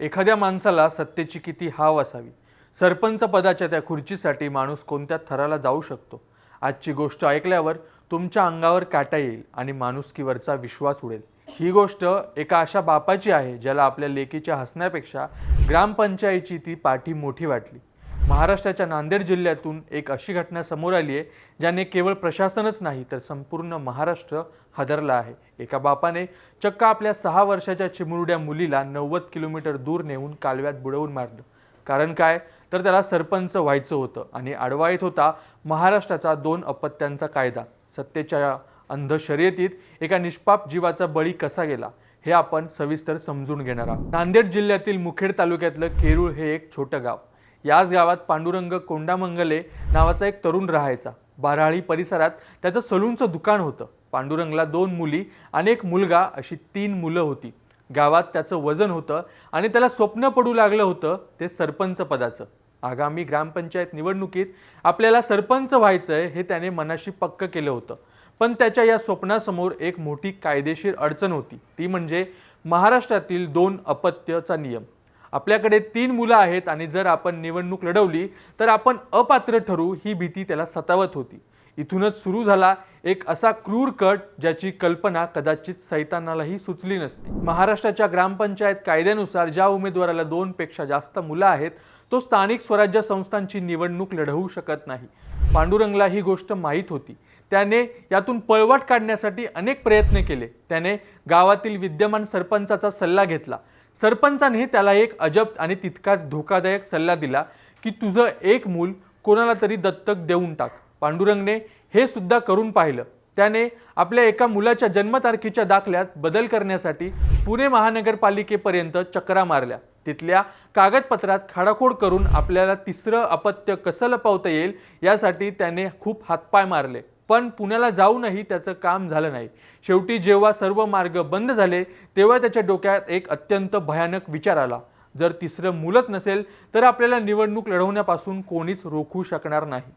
एखाद्या माणसाला सत्तेची किती हाव असावी? सरपंच पदाच्या त्या खुर्चीसाठी माणूस कोणत्या थराला जाऊ शकतो? आजची गोष्ट ऐकल्यावर तुमच्या अंगावर काटा येईल आणि माणुसकीवरचा विश्वास उडेल. ही गोष्ट एका अशा बापाची आहे ज्याला आपल्या लेकीच्या हसण्यापेक्षा ग्रामपंचायतीची ती पाठी मोठी वाटली. महाराष्ट्राच्या नांदेड जिल्ह्यातून एक अशी घटना समोर आली आहे ज्याने केवळ प्रशासनच नाही तर संपूर्ण महाराष्ट्र हादरला आहे. एका बापाने चक्क आपल्या सहा वर्षाच्या चिमुरड्या मुलीला नव्वद किलोमीटर दूर नेऊन कालव्यात बुडवून मारलं. कारण काय? तर त्याला सरपंच व्हायचं होतं आणि आडवा येत होता महाराष्ट्राचा दोन अपत्यांचा कायदा. सत्तेच्या अंध शर्यतीत एका निष्पाप जीवाचा बळी कसा गेला हे आपण सविस्तर समजून घेणार आहोत. नांदेड जिल्ह्यातील मुखेड तालुक्यातलं केरूळ हे एक छोटं गाव. याच गावात पांडुरंग कोंडामंगले नावाचा एक तरुण राहायचा. बाराळी परिसरात त्याचं सलूनचं दुकान होतं. पांडुरंगला दोन मुली आणि एक मुलगा अशी तीन मुलं होती. गावात त्याचं वजन होतं आणि त्याला स्वप्न पडू लागलं होतं ते सरपंच पदाचं. आगामी ग्रामपंचायत निवडणुकीत आपल्याला सरपंच व्हायचं आहे हे त्याने मनाशी पक्क केलं होतं. पण त्याच्या या स्वप्नासमोर एक मोठी कायदेशीर अडचण होती. ती म्हणजे महाराष्ट्रातील दोन अपत्यचा नियम. आपल्याकडे तीन मुलं आहेत आणि जर आपण निवडणूक लढवली तर आपण अपात्र ठरू ही भीती त्याला सतावत होती. इथूनच सुरू झाला एक असा क्रूर कट ज्याची कल्पना कदाचित सैतानालाही सुचली नसती. महाराष्ट्राच्या ग्रामपंचायत कायद्यानुसार ज्या उमेदवाराला दोनपेक्षा जास्त मुलं आहेत तो स्थानिक स्वराज्य संस्थांची निवडणूक लढवू शकत नाही. पांडुरंगला ही गोष्ट माहीत होती. त्याने यातून पळवाट काढण्यासाठी अनेक प्रयत्न केले. त्याने गावातील विद्यमान सरपंचाचा सल्ला घेतला. सरपंचाने त्याला एक अजब आणि तितकाच धोकादायक सल्ला दिला की तुझं एक मूल कोणाला तरी दत्तक देऊन टाक. पांडुरंगने हे सुद्धा करून पाहिलं. त्याने आपल्या एका मुलाच्या जन्मतारखेच्या दाखल्यात बदल करण्यासाठी पुणे महानगरपालिकेपर्यंत चक्रा मारल्या. तिथल्या कागदपत्रात खाडाखोड करून आपल्याला तिसरं अपत्य कसं लपवता येईल यासाठी त्याने खूप हातपाय मारले. पण पुण्याला जाऊनही त्याचं काम झालं नाही. शेवटी जेव्हा सर्व मार्ग बंद झाले तेव्हा त्याच्या डोक्यात एक अत्यंत भयानक विचार आला. जर तिसरं मुलंच नसेल तर आपल्याला निवडणूक लढवण्यापासून कोणीच रोखू शकणार नाही.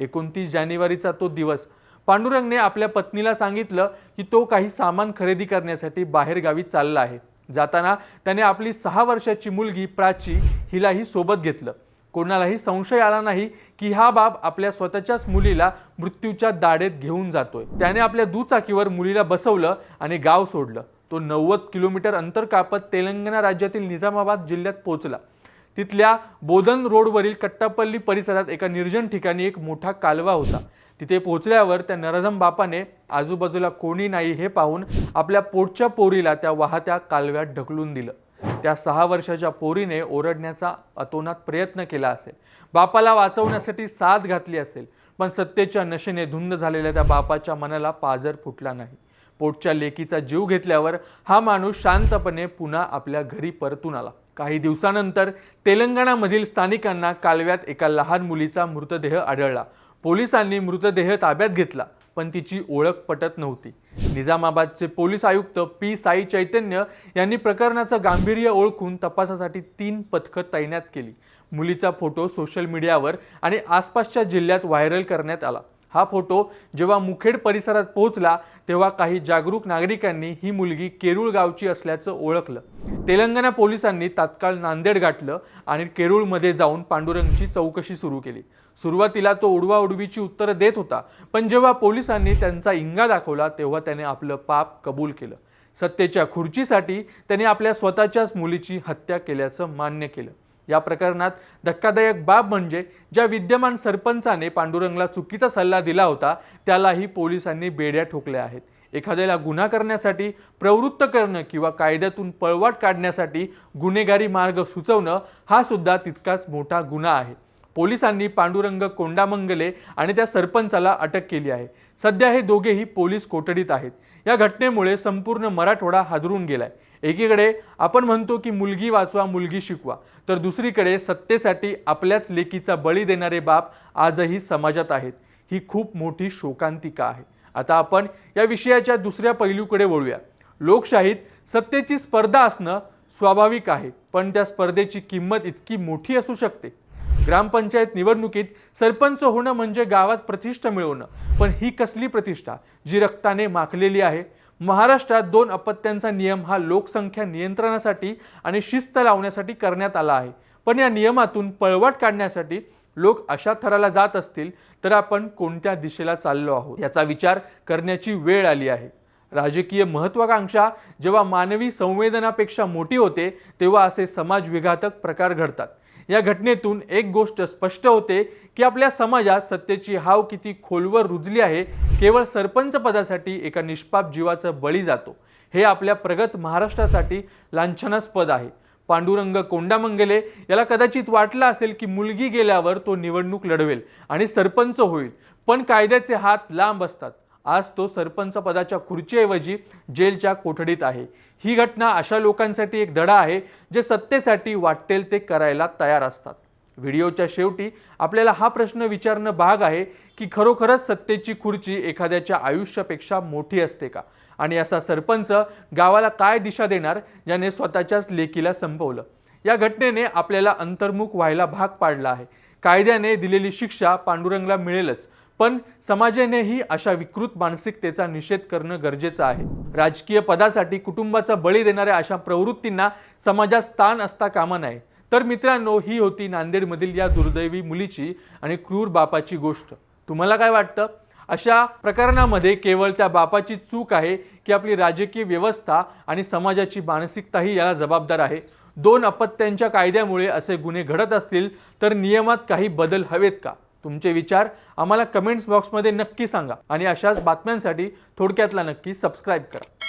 एकोणतीस जानेवारीचा तो दिवस. पांडुरंगने आपल्या पत्नीला सांगितलं की तो काही सामान खरेदी करण्यासाठी बाहेरगावी चालला आहे. जाताना त्याने आपली सहा वर्षाची मुलगी प्राची हिलाही सोबत घेतलं. कोणालाही संशय आला नाही की हा बाप आपल्या स्वतःच्याच मुलीला मृत्यूच्या दाढेत घेऊन जातोय. त्याने आपल्या दुचाकीवर मुलीला बसवलं आणि गाव सोडलं. तो नव्वद किलोमीटर अंतर कापत तेलंगणा राज्यातील निजामाबाद जिल्ह्यात पोहोचला. तिथल्या बोधन रोडवरील कट्टापल्ली परिसरात एका निर्जन ठिकाणी एक मोठा कालवा होता. तिथे पोहोचल्यावर त्या नरधम बापाने आजूबाजूला कोणी नाही हे पाहून आपल्या पोटच्या पोरीला त्या वाहत्या कालव्यात ढकलून दिलं. त्या सहा वर्षाच्या पोरीने ओरडण्याचा अतोनात प्रयत्न केला असेल. बापाला वाचवण्यासाठी साथ घातली असेल पण सत्तेच्या नशेने धुंद झालेल्या त्या बापाच्या मनाला पाजर फुटला नाही. पोटच्या लेकीचा जीव घेतल्यावर हा माणूस शांतपणे पुन्हा आपल्या घरी परतून आला. काही दिवसानंतर तेलंगणामधील स्थानिकांना कालव्यात एका लहान मुलीचा मृतदेह आढळला. पोलिसांनी मृतदेह ताब्यात घेतला. पण तिची ओळख पटत नव्हती. निजामाबादचे पोलीस आयुक्त पी. साई चैतन्य यांनी प्रकरणाचं गांभीर्य ओळखून तपासासाठी तीन पथकं तैनात केली. मुलीचा फोटो सोशल मीडियावर आणि आसपासच्या जिल्ह्यात व्हायरल करण्यात आला. हा फोटो जेव्हा मुखेड परिसरात पोहोचला तेव्हा काही जागरूक नागरिकांनी ही मुलगी केरूळ गावची असल्याचं ओळखलं. तेलंगणा पोलिसांनी तात्काळ नांदेड गाठलं आणि केरूळमध्ये जाऊन पांडुरंगची चौकशी सुरू केली. सुरुवातीला तो उडवा उडवीची उत्तरं देत होता पण जेव्हा पोलिसांनी त्यांचा इंगा दाखवला तेव्हा त्याने आपलं पाप कबूल केलं. सत्तेच्या खुर्चीसाठी त्याने आपल्या स्वतःच्याच मुलीची हत्या केल्याचं मान्य केलं. या प्रकरणात धक्कादायक बाब म्हणजे ज्या विद्यमान सरपंचाने पांडुरंगला चुकीचा सल्ला दिला होता त्यालाही पोलिसांनी बेड्या ठोकल्या आहेत. एखाद्याला गुन्हा करण्यासाठी प्रवृत्त करणं किंवा कायद्यातून पळवाट काढण्यासाठी गुन्हेगारी मार्ग सुचवणं हा सुद्धा तितकाच मोठा गुन्हा आहे. पोलिसांनी पांडुरंग कोंडामंगले आणि त्या सरपंचाला अटक केली आहे. सध्या हे दोघेही पोलीस कोठडीत आहेत. या घटनेमुळे संपूर्ण मराठवाडा हादरून गेलाय. एकीकडे आपण म्हणतो की मुलगी वाचवा मुलगी शिकवा तर दुसरीकडे सत्तेसाठी आपल्याच लेकीचा बळी देणारे बाप आजही समाजात आहेत. ही खूप मोठी शोकांतिका आहे. आता आपण या विषयाच्या दुसऱ्या पैलूकडे वळूया. लोकशाहीत सत्तेची स्पर्धा असणं स्वाभाविक आहे पण त्या स्पर्धेची किंमत इतकी मोठी असू शकते. ग्रामपंचायत निवडणुकीत सरपंच होणं म्हणजे गावात प्रतिष्ठा मिळवणं. पण ही कसली प्रतिष्ठा? जी रक्ताने माखलेली आहे. महाराष्ट्रात दोन अपत्यांचा नियम हा लोकसंख्या नियंत्रणासाठी आणि शिस्त लावण्यासाठी करण्यात आला आहे. पण या नियमातून पळवाट काढण्यासाठी लोक अशा थराला जात असतील तर आपण कोणत्या दिशेला चाललो आहोत? याचा विचार करण्याची वेळ आली आहे. राजकीय महत्त्वाकांक्षा जेव्हा मानवी संवेदनापेक्षा मोठी होते तेव्हा असे समाज विघातक प्रकार घडतात. या घटनेतून एक गोष्ट स्पष्ट होते की आपल्या समाजात सत्तेची हाव किती खोलवर रुजली आहे केवळ सरपंच पदासाठी एका निष्पाप जीवाचं बळी जातो. हे आपल्या प्रगत महाराष्ट्रासाठी लांछनास्पद आहे. पांडुरंग कोंडामंगले याला कदाचित वाटलं असेल की मुलगी गेल्यावर तो निवडणूक लढवेल आणि सरपंच होईल पण कायद्याचे हात लांब असतात. आज तो सरपंच पदाच्या खुर्चीऐवजी जेलच्या कोठडीत आहे. ही घटना अशा लोकांसाठी एक धडा आहे जे सत्तेसाठी वाटेल ते करायला तयार असतात. व्हिडिओच्या शेवटी आपल्याला हा प्रश्न विचारणं भाग आहे की खरोखरच सत्तेची खुर्ची एखाद्याच्या आयुष्यापेक्षा मोठी असते का? आणि असा सरपंच गावाला काय दिशा देणार ज्याने स्वतःच्याच लेकीला संपवलं? या घटनेने आपल्याला अंतर्मुख व्हायला भाग पाडला आहे. कायद्याने दिलेली शिक्षा पांडुरंगला मिळेलच पण समाजानेही अशा विकृत मानसिकतेचा निषेध करणं गरजेचं आहे. राजकीय पदासाठी कुटुंबाचा बळी देणाऱ्या अशा प्रवृत्तींना समाजात स्थान असता कामा नये. तर मित्रांनो ही होती नांदेडमधील या दुर्दैवी मुलीची आणि क्रूर बापाची गोष्ट. तुम्हाला काय वाटतं? अशा प्रकरणामध्ये केवळ त्या बापाची चूक आहे की आपली राजकीय व्यवस्था आणि समाजाची मानसिकताही याला जबाबदार आहे. दोन अपत्यांच्या कायद्यामुळे असे गुन्हे घडत असतील तर नियमात काही बदल हवेत का? तुमचे विचार आम्हाला कमेंट्स बॉक्समध्ये नक्की सांगा आणि अशाच बातम्यांसाठी थोडक्यातला नक्की सबस्क्राईब करा.